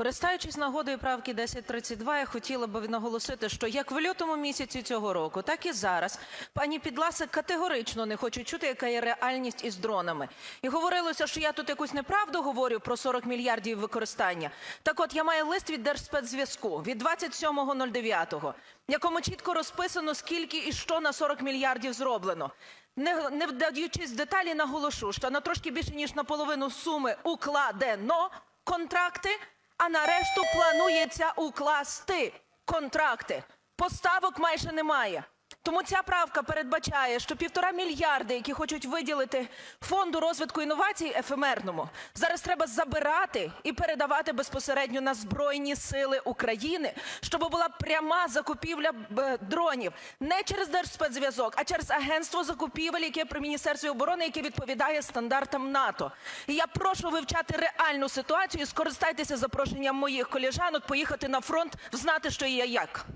Користуючись нагодою правки 1032, я хотіла би наголосити, що як в лютому місяці цього року, так і зараз пані Підласик категорично не хоче чути, яка є реальність із дронами. І говорилося, що я тут якусь неправду говорю про 40 мільярдів використання. Так от, я маю лист від Держспецзв'язку від 27.09, в якому чітко розписано, скільки і що на 40 мільярдів зроблено. Не, не вдаючись в деталі, наголошу, що на трошки більше ніж наполовину суми укладено контракти, а на решту планується укласти контракти. Поставок майже немає. Тому ця правка передбачає, що півтора мільярди, які хочуть виділити Фонду розвитку інновацій ефемерному, зараз треба забирати і передавати безпосередньо на Збройні Сили України, щоб була пряма закупівля дронів не через Держспецзв'язок, а через Агентство закупівель, яке при Міністерстві оборони, яке відповідає стандартам НАТО. І я прошу вивчати реальну ситуацію і скористайтеся запрошенням моїх колежанок поїхати на фронт, знати, що і як.